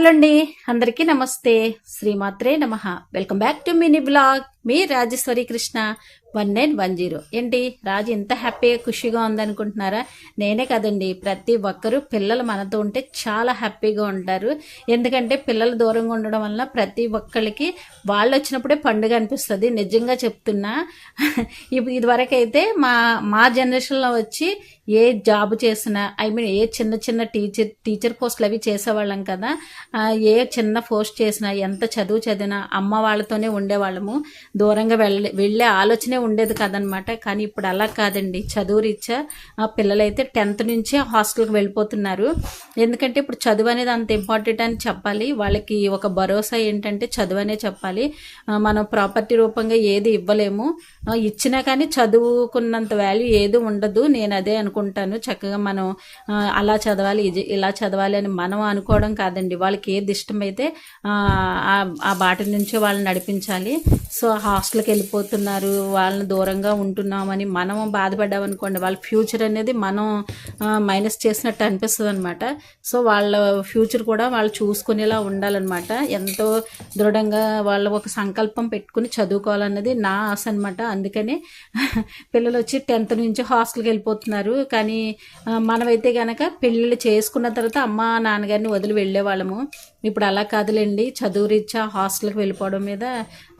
Hello అండి అందరికీ నమస్తే. శ్రీమాత్రే నమ. Welcome back to mini blog me Rajeshwari Krishna one nine one zero. ఏంటి రాజు ఎంత హ్యాపీగా ఖుషిగా ఉందనుకుంటున్నారా? నేనే కదండి ప్రతి ఒక్కరూ పిల్లలు మనతో ఉంటే చాలా హ్యాపీగా ఉంటారు. ఎందుకంటే పిల్లలు దూరంగా ఉండడం వల్ల ప్రతి ఒక్కరికి వాళ్ళు వచ్చినప్పుడే పండుగ అనిపిస్తుంది. నిజంగా చెప్తున్నా. ఇదివరకైతే మా మా జనరేషన్లో వచ్చి ఏ జాబ్ చేసినా ఐ మీన్ ఏ చిన్న చిన్న టీచర్ టీచర్ పోస్టులు అవి చేసేవాళ్ళం కదా. ఏ చిన్న పోస్ట్ చేసినా ఎంత చదువు చదివినా అమ్మ వాళ్ళతోనే ఉండేవాళ్ళము. దూరంగా వెళ్ళే వెళ్ళే ఆలోచనే ఉండేది కదనమాట. కానీ ఇప్పుడు అలా కాదండి. చదువు రీత్యా ఆ పిల్లలైతే టెన్త్ నుంచే హాస్టల్కి వెళ్ళిపోతున్నారు. ఎందుకంటే ఇప్పుడు చదువు అనేది అంత ఇంపార్టెంట్ అని చెప్పాలి. వాళ్ళకి ఒక భరోసా ఏంటంటే చదువు అనే చెప్పాలి. మనం ప్రాపర్టీ రూపంగా ఏది ఇవ్వలేము. ఇచ్చినా కానీ చదువుకున్నంత వాల్యూ ఏది ఉండదు. నేను అదే అనుకుంటాను. చక్కగా మనం అలా చదవాలి ఇలా చదవాలి అని మనం అనుకోవడం కాదండి. వాళ్ళకి ఏది ఇష్టమైతే ఆ, ఆ- ఆ బాట నుంచి వాళ్ళని నడిపించాలి. సో హాస్టల్కి వెళ్ళిపోతున్నారు. వాళ్ళని దూరంగా ఉంటున్నామని మనం బాధపడ్డామనుకోండి వాళ్ళ ఫ్యూచర్ అనేది మనం మైనస్ చేసినట్టు అనిపిస్తుంది అనమాట సో వాళ్ళ ఫ్యూచర్ కూడా వాళ్ళు చూసుకునేలా ఉండాలన్నమాట. ఎంతో దృఢంగా వాళ్ళ ఒక సంకల్పం పెట్టుకుని చదువుకోవాలన్నది నా ఆశ అనమాట అందుకని పిల్లలు వచ్చి టెన్త్ నుంచి హాస్టల్కి వెళ్ళిపోతున్నారు. కానీ మనమైతే కనుక పెళ్ళిళ్ళు చేసుకున్న తర్వాత అమ్మ నాన్నగారిని వదిలి వెళ్ళేవాళ్ళము. ఇప్పుడు అలా కాదులేండి. చదువు రీత్యా హాస్టల్కి వెళ్ళిపోవడం మీద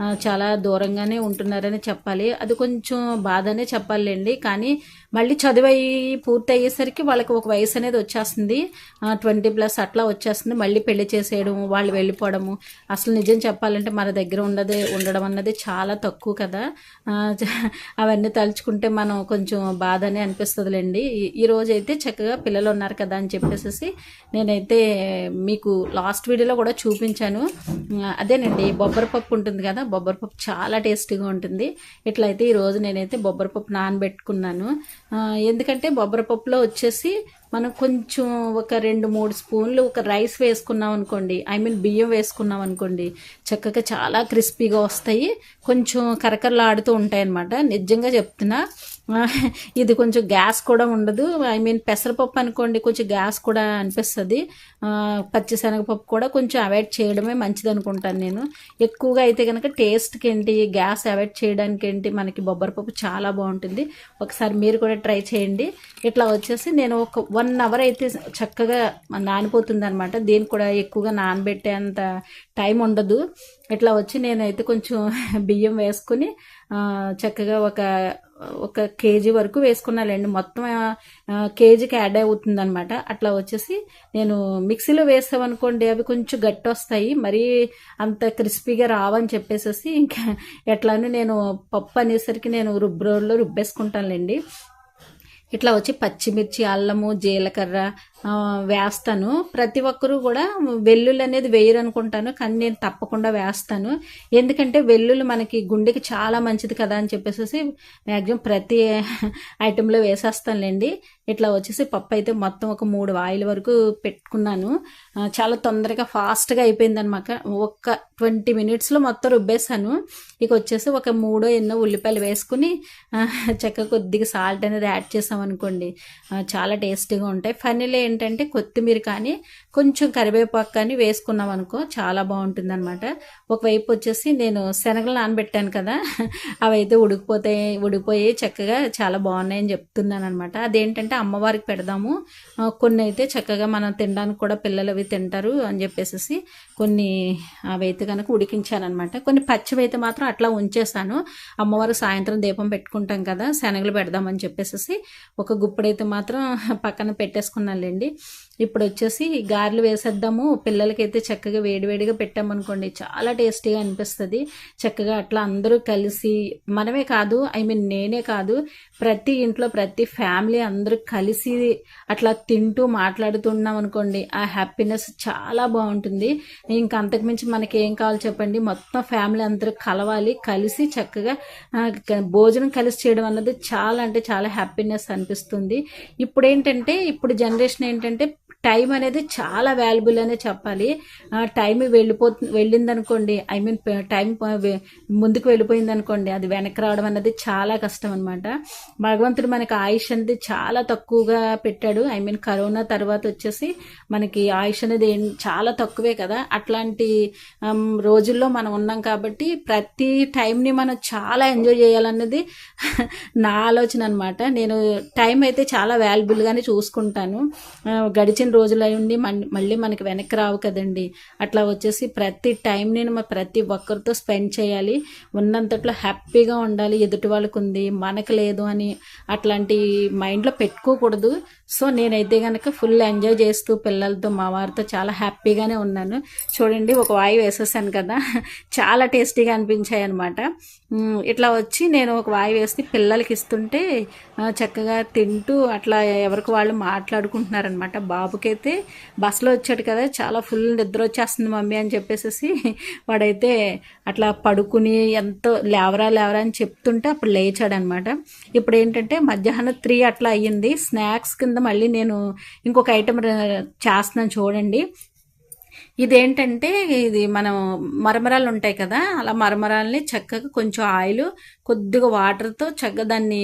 చాలా దూరంగానే ఉంటున్నారని చెప్పాలి. అది కొంచెం బాధనే చెప్పాలండి కానీ మళ్ళీ చదువు అయ్యి పూర్తి అయ్యేసరికి వాళ్ళకి ఒక వయసు అనేది వచ్చేస్తుంది. ట్వంటీ ప్లస్ అట్లా వచ్చేస్తుంది. మళ్ళీ పెళ్ళి చేసేయడం వాళ్ళు వెళ్ళిపోవడము. అసలు నిజం చెప్పాలంటే మన దగ్గర ఉండదే ఉండడం అన్నది చాలా తక్కువ కదా. అవన్నీ తలుచుకుంటే మనం కొంచెం బాధనే అనిపిస్తుందిలేండి. ఈ- ఈ అయితే చక్కగా పిల్లలు ఉన్నారు కదా అని చెప్పేసి నేనైతే మీకు లాస్ట్ వీడియోలో కూడా చూపించాను. అదేనండి బొబ్బరి పప్పు ఉంటుంది కదా బొబ్బరి పప్పు చాలా టేస్టీగా ఉంటుంది. ఇట్లయితే ఈరోజు నేనైతే బొబ్బరి పప్పు నానబెట్టుకున్నాను. ఎందుకంటే బొబ్బరి పప్పులో వచ్చేసి మనం కొంచెం ఒక రెండు మూడు స్పూన్లు ఒక రైస్ వేసుకున్నాం అనుకోండి ఐ మీన్ బియ్యం వేసుకున్నాం అనుకోండి చక్కగా చాలా క్రిస్పీగా వస్తాయి. కొంచెం కరకరలాడుతూ ఉంటాయి అన్నమాట నిజంగా చెప్తున్నా ఇది కొంచెం గ్యాస్ కూడా ఉండదు. ఐ మీన్ పెసరపప్పు అనుకోండి కొంచెం గ్యాస్ కూడా అనిపిస్తుంది. ఆ, పచ్చిశనగపప్పు కూడా కొంచెం అవాయిడ్ చేయడమే మంచిది అనుకుంటాను నేను. ఎక్కువగా అయితే కనుక టేస్ట్కి ఏంటి గ్యాస్ అవాయిడ్ చేయడానికి ఏంటి మనకి బొబ్బరిపప్పు చాలా బాగుంటుంది. ఒకసారి మీరు కూడా ట్రై చేయండి. ఇట్లా వచ్చేసి నేను ఒక వన్ అవర్ అయితే చక్కగా నానిపోతుంది అనమాట దీనికి కూడా ఎక్కువగా నానబెట్టేంత టైం ఉండదు. ఇట్లా వచ్చి నేనైతే కొంచెం బియ్యం వేసుకుని చక్కగా ఒక ఒక కేజీ వరకు వేసుకున్నాలండి. మొత్తం కేజీకి యాడ్ అవుతుంది అనమాట అట్లా వచ్చేసి నేను మిక్సీలో వేసామనుకోండి అవి కొంచెం గట్టి వస్తాయి మరీ అంత క్రిస్పీగా రావని చెప్పేసి ఇంకా ఎట్లానూ నేను పప్పు అనేసరికి నేను రుబ్బురోల్లో రుబ్బేసుకుంటానులేండి. ఇట్లా వచ్చి పచ్చిమిర్చి అల్లము జీలకర్ర వేస్తాను. ప్రతి ఒక్కరూ కూడా వెల్లుల్లి అనేది వేయరు అనుకుంటాను కానీ నేను తప్పకుండా వేస్తాను. ఎందుకంటే వెల్లుల్లి మనకి గుండెకి చాలా మంచిది కదా అని చెప్పేసి మ్యాక్సిమం ప్రతి ఐటెంలో వేసేస్తానులేండి. ఇట్లా వచ్చేసి పప్పు అయితే మొత్తం ఒక మూడు ఆయిల్ వరకు పెట్టుకున్నాను. చాలా తొందరగా ఫాస్ట్గా అయిపోయింది అనమాట ఒక్క ట్వంటీ మినిట్స్లో మొత్తం రుబ్బేశాను. ఇక వచ్చేసి ఒక మూడో ఎన్నో ఉల్లిపాయలు వేసుకుని చక్కగా కొద్దిగా సాల్ట్ అనేది యాడ్ చేసామనుకోండి చాలా టేస్టీగా ఉంటాయి. ఫనీలే ఏంటంటే కొత్తిమీర కానీ కొంచెం కరివేపాకు కానీ వేసుకున్నాం అనుకో చాలా బాగుంటుంది అనమాట ఒకవైపు వచ్చేసి నేను శనగలు నానబెట్టాను కదా అవైతే ఉడికిపోతాయి ఉడికిపోయి చక్కగా చాలా బాగున్నాయని చెప్తున్నాను అనమాట అదేంటంటే అమ్మవారికి పెడదాము కొన్ని అయితే చక్కగా మనం తినడానికి కూడా పిల్లలు అవి తింటారు అని చెప్పేసి కొన్ని అవైతే కనుక ఉడికించాను అనమాట కొన్ని పచ్చివి అయితే మాత్రం అట్లా ఉంచేసాను. అమ్మవారు సాయంత్రం దీపం పెట్టుకుంటాం కదా శనగలు పెడదామని చెప్పేసి ఒక గుప్పుడైతే మాత్రం పక్కన పెట్టేసుకున్నాను పెట్టేసుకున్నానులేండి ఇప్పుడు వచ్చేసి గారెలు వేసేద్దాము. పిల్లలకైతే చక్కగా వేడివేడిగా పెట్టామనుకోండి చాలా టేస్టీగా అనిపిస్తుంది. చక్కగా అట్లా అందరూ కలిసి మనమే కాదు ఐ మీన్ నేనే కాదు ప్రతి ఇంట్లో ప్రతి ఫ్యామిలీ అందరూ కలిసి అట్లా తింటూ మాట్లాడుతున్నాం అనుకోండి ఆ హ్యాపీనెస్ చాలా బాగుంటుంది. ఇంకా అంతకుమించి మనకి ఏం కావాలి చెప్పండి? మొత్తం ఫ్యామిలీ అందరూ కలవాలి కలిసి చక్కగా భోజనం కలిసి చేయడం అన్నది చాలా అంటే చాలా హ్యాపీనెస్ అనిపిస్తుంది. ఇప్పుడు ఏంటంటే ఇప్పుడు జనరేషన్ ఏంటంటే టైం అనేది చాలా వాల్యుబుల్ అనే చెప్పాలి. టైం వెళ్ళిపో వెళ్ళిందనుకోండి ఐ మీన్ టైం ముందుకు వెళ్ళిపోయింది అనుకోండి అది వెనక్కి రావడం అనేది చాలా కష్టం అనమాట భగవంతుడు మనకి ఆయుష్ అనేది చాలా తక్కువగా పెట్టాడు. ఐ మీన్ కరోనా తర్వాత వచ్చేసి మనకి ఆయుష్ అనేది చాలా తక్కువే కదా. అట్లాంటి రోజుల్లో మనం ఉన్నాం కాబట్టి ప్రతి టైంని మనం చాలా ఎంజాయ్ చేయాలన్నది నా ఆలోచన అనమాట నేను టైం అయితే చాలా వాల్యుబుల్గానే చూసుకుంటాను. గడిచిన వచ్చిన రోజులు ఉండి మళ్ళీ మనకి వెనక్కి రావు కదండి. అట్లా వచ్చేసి ప్రతి టైం నేను మా ప్రతి ఒక్కరితో స్పెండ్ చేయాలి. ఉన్నంతట్లో హ్యాపీగా ఉండాలి. ఎదుటి వాళ్ళకు ఉంది మనకు లేదు అని అట్లాంటి మైండ్లో పెట్టుకోకూడదు. సో నేనైతే కనుక ఫుల్ ఎంజాయ్ చేస్తూ పిల్లలతో మా వారితో చాలా హ్యాపీగానే ఉన్నాను. చూడండి ఒక వాయి వేసేసాను కదా. చాలా టేస్టీగా అనిపించాయి అనమాట ఇట్లా వచ్చి నేను ఒక వాయి వేసి పిల్లలకి ఇస్తుంటే చక్కగా తింటూ అట్లా ఎవరికి వాళ్ళు మాట్లాడుకుంటున్నారనమాట బాబుకైతే బస్సులో వచ్చాడు కదా చాలా ఫుల్ నిద్ర వచ్చేస్తుంది మమ్మీ అని చెప్పేసి వాడైతే అట్లా పడుకుని ఎంతో లేవరా లేవరా అని చెప్తుంటే అప్పుడు లేచాడనమాట. ఇప్పుడు ఏంటంటే మధ్యాహ్నం త్రీ అట్లా అయ్యింది. స్నాక్స్ కింద మళ్ళీ నేను ఇంకొక ఐటెం చేస్తున్నాను చూడండి. ఇదేంటంటే ఇది మనం మరమరాలు ఉంటాయి కదా అలా మరమరాల్ని చక్కగా కొంచెం ఆయిల్ కొద్దిగా వాటర్తో చక్కగా దాన్ని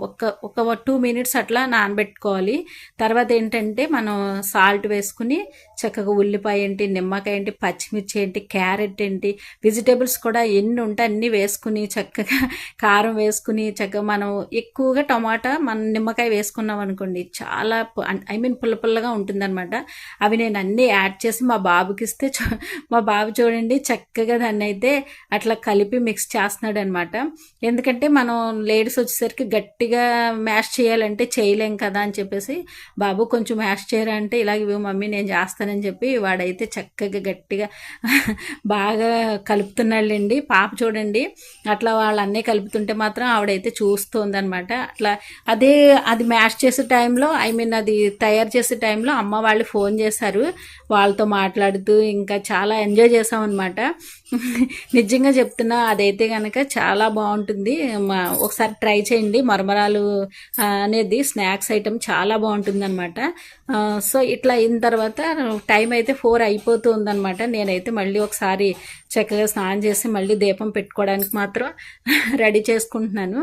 ఒక ఒక టూ మినిట్స్ అట్లా నానబెట్టుకోవాలి. తర్వాత ఏంటంటే మనం సాల్ట్ వేసుకుని చక్కగా ఉల్లిపాయ ఏంటి నిమ్మకాయ ఏంటి పచ్చిమిర్చి ఏంటి క్యారెట్ ఏంటి వెజిటేబుల్స్ కూడా ఎన్ని ఉంటే అన్ని వేసుకుని చక్కగా కారం వేసుకుని చక్కగా మనం ఎక్కువగా టమాటా మన నిమ్మకాయ వేసుకున్నాం అనుకోండి చాలా ఐ మీన్ పుల్ల పుల్లగా ఉంటుందన్నమాట. అవి నేను అన్నీ యాడ్ చేసి మా బాబుకి ఇస్తే మా బాబు చూడండి చక్కగా దాన్ని అయితే అట్లా కలిపి మిక్స్ చేస్తున్నాడు అనమాట ఎందుకంటే మనం లేడీస్ వచ్చేసరికి గట్టిగా మ్యాష్ చేయాలంటే చేయలేం కదా అని చెప్పేసి బాబు కొంచెం మ్యాష్ చేయరా అంటే ఇలాగ మమ్మీ నేను చేస్తాను చేస్తానని చెప్పి వాడైతే చక్కగా గట్టిగా బాగా కలుపుతున్నాళ్ళండి. పాప చూడండి అట్లా వాళ్ళన్నీ కలుపుతుంటే మాత్రం ఆవిడైతే చూస్తుంది అనమాట అట్లా అదే అది మ్యాష్ చేసే టైంలో ఐ మీన్ అది తయారు చేసే టైంలో అమ్మ వాళ్ళు ఫోన్ చేశారు. వాళ్ళతో మాట్లాడుతూ ఇంకా చాలా ఎంజాయ్ చేసామన్నమాట. నిజంగా చెప్తున్నా అదైతే కనుక చాలా బాగుంటుంది. మా- ఒకసారి ట్రై చేయండి. మరమరాలు అనేది స్నాక్స్ ఐటమ్ చాలా బాగుంటుంది అనమాట సో ఇట్లా అయిన తర్వాత టైం అయితే ఫోర్ అయిపోతుంది అనమాట నేనైతే మళ్ళీ ఒకసారి చక్కగా స్నానం చేసి మళ్ళీ దీపం పెట్టుకోవడానికి మాత్రం రెడీ చేసుకుంటున్నాను.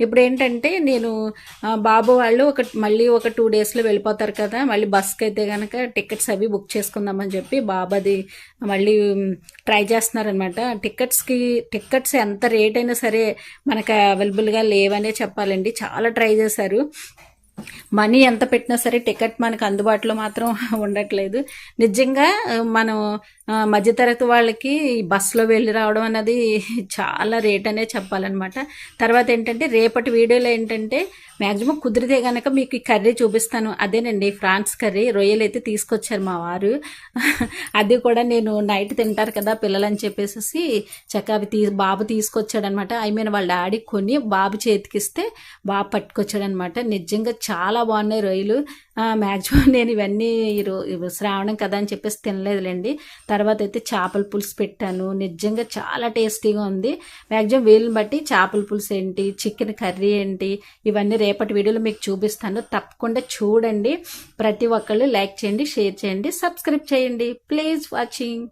ఇప్పుడు ఏంటంటే నేను బాబు వాళ్ళు ఒక మళ్ళీ ఒక టూ డేస్లో వెళ్ళిపోతారు కదా మళ్ళీ బస్కి అయితే కనుక టికెట్స్ అవి బుక్ చేసుకుందామని చెప్పి బాబాది మళ్ళీ ట్రై చేస్తున్నారనమాట టికెట్స్కి టికెట్స్ ఎంత రేట్ అయినా సరే మనకు అవైలబుల్గా లేవనే చెప్పాలండి. చాలా ట్రై చేశారు. మనీ ఎంత పెట్టినా సరే టికెట్ మనకు అందుబాటులో మాత్రం ఉండట్లేదు. నిజంగా మనం మధ్యతరగతి వాళ్ళకి బస్సులో వెళ్ళి రావడం అన్నది చాలా రేట్ అనే చెప్పాలన్నమాట. తర్వాత ఏంటంటే రేపటి వీడియోలో ఏంటంటే మ్యాక్సిమం కుదిరితే కనుక మీకు ఈ కర్రీ చూపిస్తాను. అదేనండి ఫ్రాన్స్ కర్రీ రొయ్యలు అయితే తీసుకొచ్చారు మా వారు. అది కూడా నేను నైట్ తింటారు కదా పిల్లలని చెప్పేసి చక్క అవి తీ బాబు తీసుకొచ్చాడనమాట. ఐ మీన్ వాళ్ళ డాడీ కొని బాబు చేతికిస్తే బాబు పట్టుకొచ్చాడనమాట. నిజంగా చాలా బాగున్నాయి రొయ్యలు. మ్యాక్సిమం నేను ఇవన్నీ శ్రావణం కదా అని చెప్పేసి తినలేదులేండి. తర్వాత అయితే చేపల పులుసు పెట్టాను. నిజంగా చాలా టేస్టీగా ఉంది. మ్యాక్సిమం వీలుని బట్టి చేపల పులుసు ఏంటి చికెన్ కర్రీ ఏంటి ఇవన్నీ రేపటి వీడియోలో మీకు చూపిస్తాను. తప్పకుండా చూడండి. ప్రతి ఒక్కళ్ళు లైక్ చేయండి షేర్ చేయండి సబ్స్క్రైబ్ చేయండి. Please watching.